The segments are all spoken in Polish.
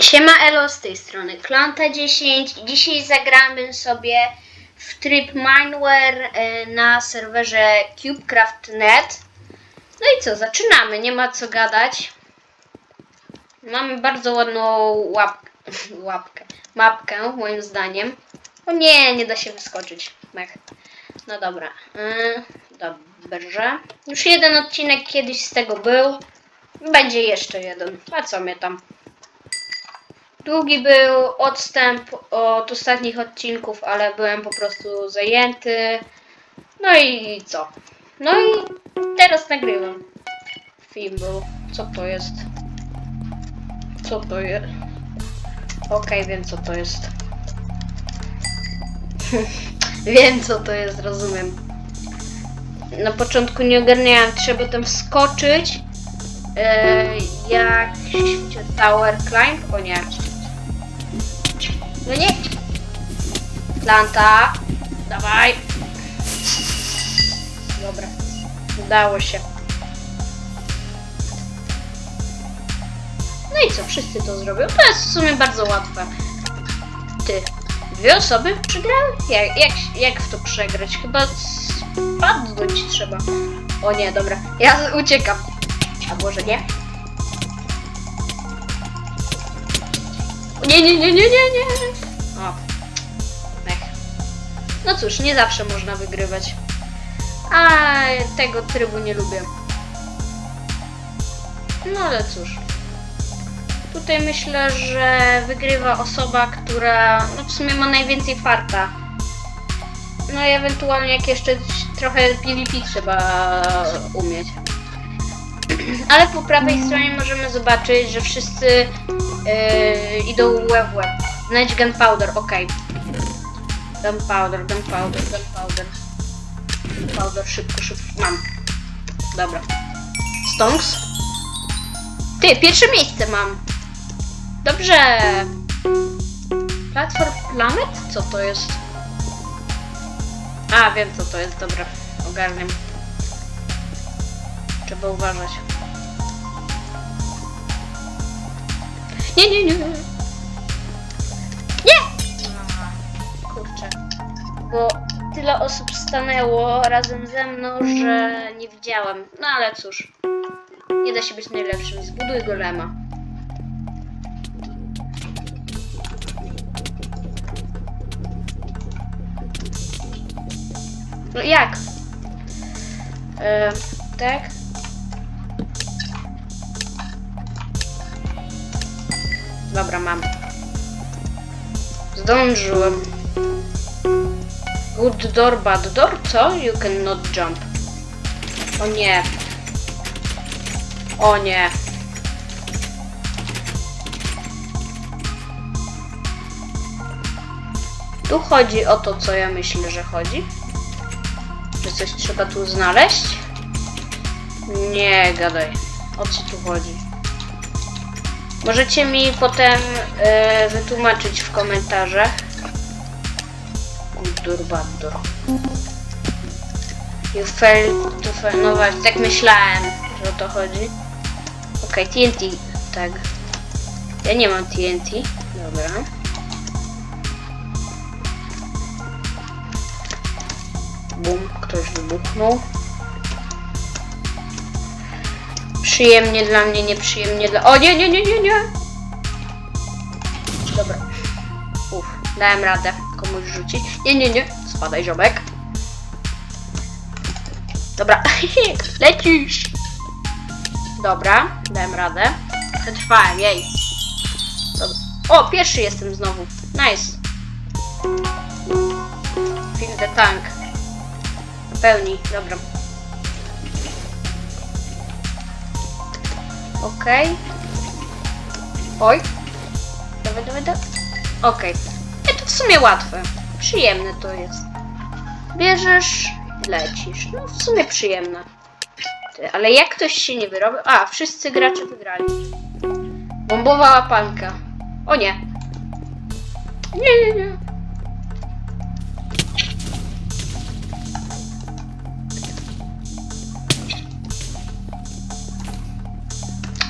Siema Elo z tej strony Klanta 10 Dzisiaj zagramy sobie w tryb Mineware na serwerze CubeCraft.net No i co, zaczynamy, nie ma co gadać. Mamy bardzo ładną łapkę, łapkę, mapkę moim zdaniem. O nie, nie da się wyskoczyć. Mech. No dobra, yy, dobrze. Już jeden odcinek kiedyś z tego był. Będzie jeszcze jeden, a co mnie tam Długi był odstęp od ostatnich odcinków, ale byłem po prostu zajęty. No i co? No i teraz nagrywam. Film był. Co to jest? Co to jest? Okej, wiem co to jest. wiem co to jest, rozumiem. Na początku nie ogarniałem, trzeba tam wskoczyć. E, jak się Tower Climb? O nie. No nie. Planta. Dawaj. Dobra. Udało się. No i co? Wszyscy to zrobią. To jest w sumie bardzo łatwe. Ty. Dwie osoby przegrały? Jak, jak, jak w to przegrać? Chyba spadnąć trzeba. O nie, dobra. Ja uciekam. A może nie? Nie, nie, nie, nie, nie, nie. O. Ech. No cóż, nie zawsze można wygrywać. A tego trybu nie lubię. No ale cóż. Tutaj myślę, że wygrywa osoba, która no w sumie ma najwięcej farta. No i ewentualnie jak jeszcze trochę PvP trzeba umieć. Ale po prawej stronie możemy zobaczyć, że wszyscy yy, idą łeb w łeb. Znajdź gunpowder, okej. Gunpowder, gunpowder, gunpowder. Gunpowder, szybko, szybko. Mam. Dobra. Stonks. Ty, pierwsze miejsce mam. Dobrze. Platform Planet? Co to jest? A, wiem co to jest, dobra. Ogarniam. Trzeba uważać. Nie, nie, nie. Nie! A, Kurczę. Bo tyle osób stanęło razem ze mną, że nie widziałem. No ale cóż. Nie da się być najlepszym. Zbuduj golema. No jak? Em, tak? Dobra, mam. Zdążyłem. Good door, bad door? Co? You cannot jump. O nie. O nie. Tu chodzi o to, co ja myślę, że chodzi. Że coś trzeba tu znaleźć? Nie gadaj. O co tu chodzi? Możecie mi potem e, wytłumaczyć w komentarzach. Dur badur. You failed to fail. No właśnie, tak myślałem, że o to chodzi. Okej, TNT, tak. Ja nie mam TNT. Dobra. Bum, ktoś wybuchnął. Przyjemnie dla mnie, nieprzyjemnie dla... O nie, nie, nie, nie, nie! Dobra. Uff, dałem radę komuś rzucić. Nie, nie, nie. Spadaj, ziomek. Dobra, lecisz! Dobra, dałem radę. Przetrwałem, jej. Dobra. O, pierwszy jestem znowu. Nice. Fill the tank. Pełni, dobra. Okej. Oj. Dawaj, dawaj, dawaj. Okej. Nie, to w sumie łatwe. Przyjemne to jest. Bierzesz, lecisz. No w sumie przyjemne. Ale jak ktoś się nie wyrobił... A, wszyscy gracze wygrali. Bombowa łapanka. O nie. Nie, nie, nie.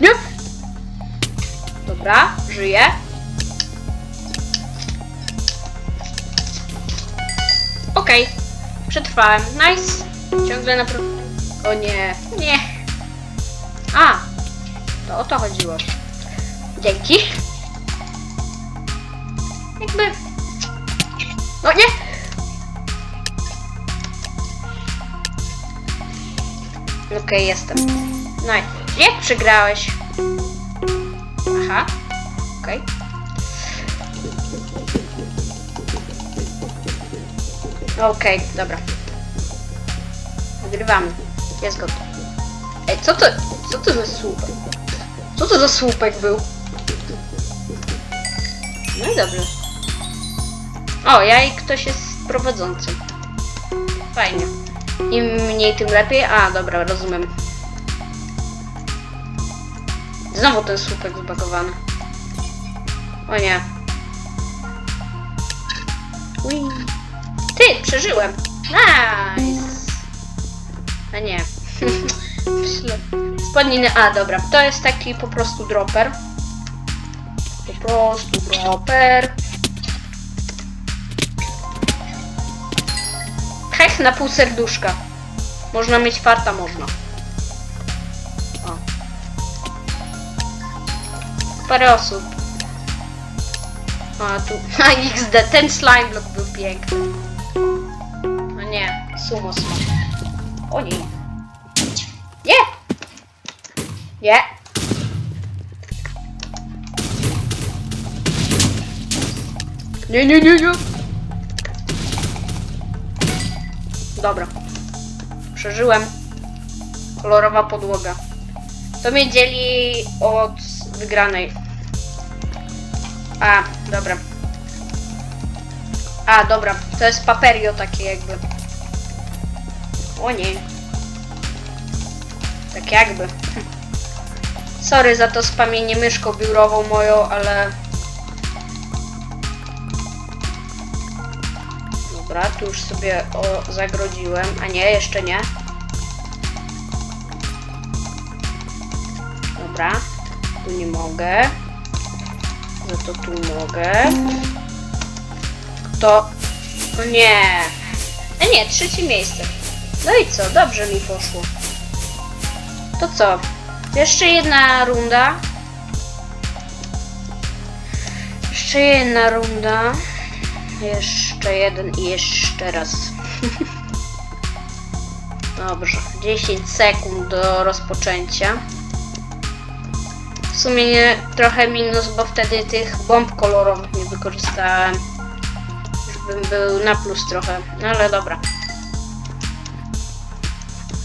Nie. Dobra. Żyję. Okej, przetrwałem. Nice. Ciągle na... O nie, nie. A, to o to chodziło. Dzięki. Jakby... No nie! Okej, jestem. No i jak przegrałeś? Aha. Okej. Okej, dobra. Wygrywamy. Jest gotów. Ej, co to, co to za słupek? Co to za słupek był? No i dobrze. O, ja i ktoś jest prowadzącym. Fajnie. Im mniej, tym lepiej. A, dobra, rozumiem. Znowu ten słupek zbagowany. O nie. Ui. Ty, przeżyłem. Nice. A nie. Spodniny. A, dobra. To jest taki po prostu dropper. Po prostu dropper. Hech na pół serduszka. Można mieć farta, można. Parę osób. A tu. A XD, ten slime block był piękny. No nie, sumo smash. O nie. Nie! Nie! Nie, nie, nie, nie! Dobra. Przeżyłem. Kolorowa podłoga. To mnie dzieli od wygranej. A, dobra. A, dobra. To jest paperio takie jakby. O nie. Tak jakby. Sorry za to spamienie myszką biurową moją, ale... Dobra, tu już sobie o, zagrodziłem. A nie, jeszcze nie. Dobra. Tu nie mogę. No to tu mogę. To... No nie. A nie, trzecie miejsce. No i co? Dobrze mi poszło. To co? Jeszcze jedna runda. Jeszcze jedna runda. Jeszcze jeden i jeszcze raz. Dobrze. 10 sekund do rozpoczęcia. W sumie nie, trochę minus, bo wtedy tych bomb kolorowych nie wykorzystałem. Żebym był na plus trochę. No ale dobra.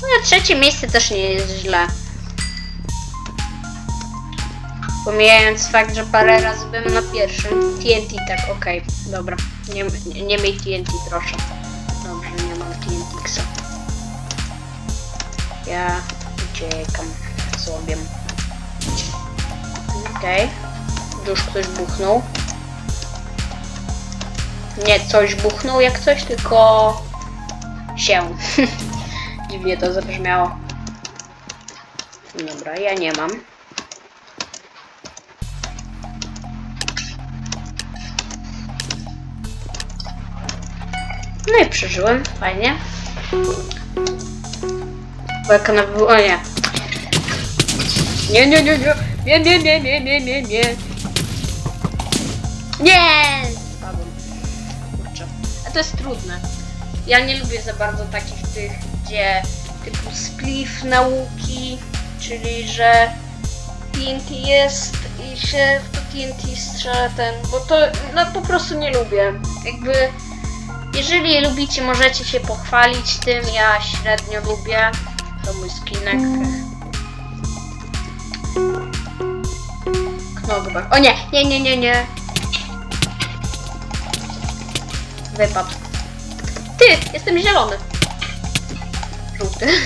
No trzecie miejsce też nie jest źle. Pomijając fakt, że parę razy byłem na pierwszym. TNT, tak, okej, dobra. Nie, nie, nie miej TNT, proszę. Dobrze, nie mam TNT. Ja uciekam sobie. Okej. Już ktoś buchnął. Nie coś buchnął jak coś, tylko się. Dziwnie to zabrzmiało. Dobra, ja nie mam. No i przeżyłem, fajnie. Bo jak ona o nie. Nie, nie, nie, nie, nie, nie, nie, nie, nie, nie, nie. Nie! Kurczę. A to jest trudne. Ja nie lubię za bardzo takich tych, gdzie typu spliff nauki, czyli że TNT jest i się w to TNT strzela ten, bo to no po prostu nie lubię. Jakby jeżeli lubicie, możecie się pochwalić tym, ja średnio lubię. To mój skinek. Knockback. O nie, nie, nie, nie, nie. Wypadł. Ty, jestem zielony. Żółty.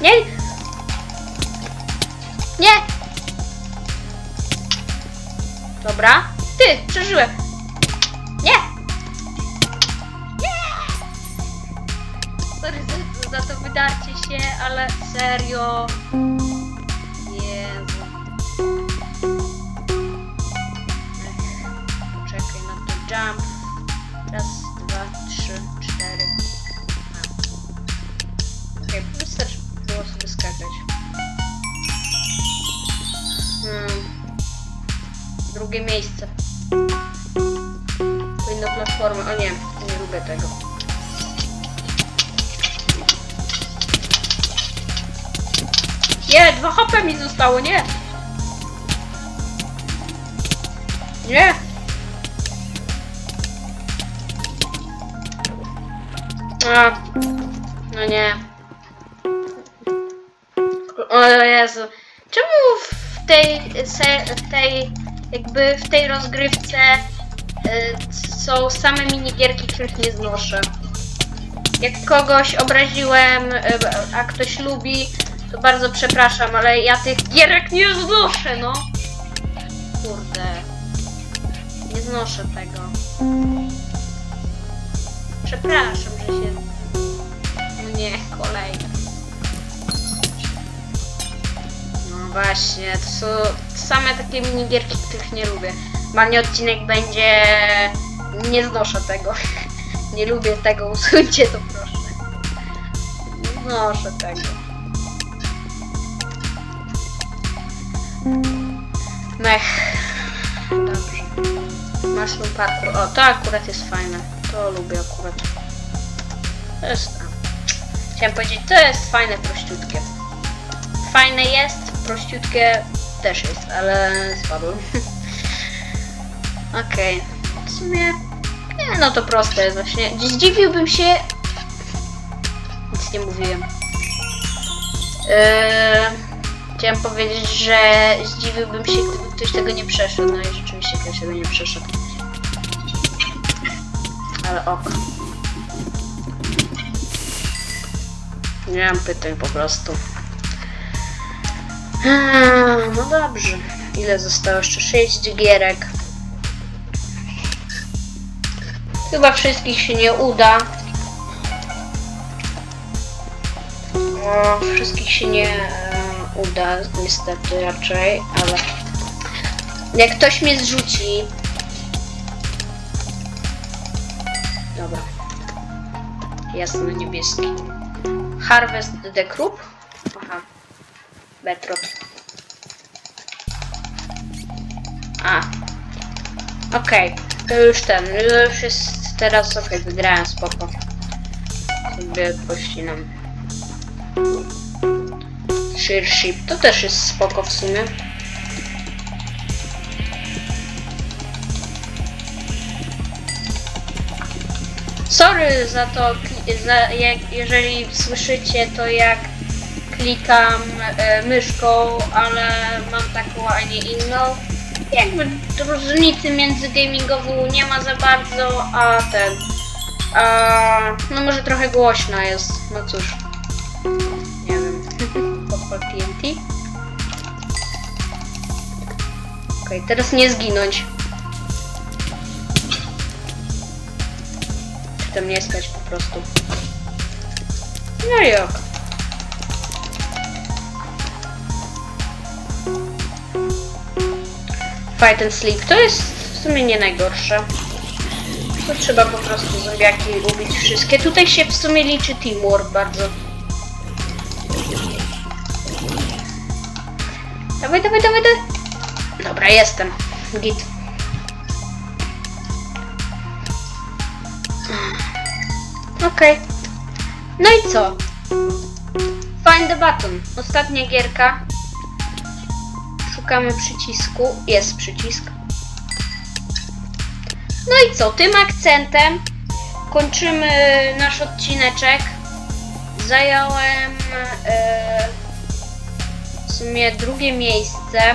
Nie. Nie. Dobra. Ty, przeżyłem. Nie. Nie. Sorry za to wydarcie się, ale serio. Powinno platformy. O nie, nie lubię tego. Nie, 2 HP mi zostało, nie! Nie! A, no nie. O Jezu. Czemu w tej, se, tej jakby w tej rozgrywce y, są same minigierki, których nie znoszę? Jak kogoś obraziłem, y, a ktoś lubi, to bardzo przepraszam, ale ja tych gierek nie znoszę, no. Kurde. Nie znoszę tego. Przepraszam, że się... No nie, kolejne. Właśnie, to są same takie minigierki, których nie lubię. Mani odcinek będzie... Nie znoszę tego. Nie lubię tego, usuńcie to proszę. Nie znoszę tego. Mech. Dobrze. Mushroom parkour. O, to akurat jest fajne. To lubię akurat. To jest... Chciałem powiedzieć, to jest fajne, prościutkie. Fajne jest, prościutkie też jest, ale spadłem. Okej. W sumie... Nie, no to proste jest właśnie. Zdziwiłbym się... Nic nie mówiłem. Yy... Chciałem powiedzieć, że zdziwiłbym się, gdyby ktoś tego nie przeszedł. No i rzeczywiście ktoś tego nie przeszedł. Ale oko. Nie mam pytań po prostu. No dobrze. Ile zostało? Jeszcze 6 gierek. Chyba wszystkich się nie uda. O, wszystkich się nie uda, niestety raczej, ale jak ktoś mnie zrzuci. Dobra. Jasno niebieski. Harvest the Krupp. Aha. Betrot. A. Okej. To już ten. Już jest teraz okej. wygrałem spoko. Sobie pościnam. Shearship. To też jest spoko w sumie. Sorry za to, za, jak, jeżeli słyszycie to jak klikam e, myszką, ale mam taką, a nie inną. Jakby różnicy między gamingową nie ma za bardzo, a ten. A, no może trochę głośna jest, no cóż. Nie wiem. Podpal TNT. Okej, teraz nie zginąć. Czy tam nie stać po prostu. No i ok. Fight and Sleep to jest w sumie nie najgorsze. To trzeba po prostu zombiaki ubić wszystkie. Tutaj się w sumie liczy teamwork bardzo. Dawaj, dawaj, dawaj, dawaj. Dobra, jestem. Git. Okej. No i co? Find the button. Ostatnia gierka. Szukamy przycisku. Jest przycisk. No i co? Tym akcentem kończymy nasz odcineczek. Zająłem e, w sumie drugie miejsce.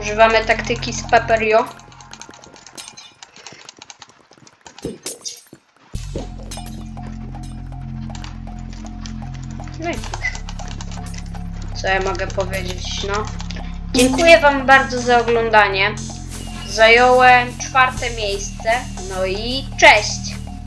Używamy taktyki z Paperio. Co ja mogę powiedzieć, no. Dziękuję Wam bardzo za oglądanie. Zająłem czwarte miejsce. No i cześć!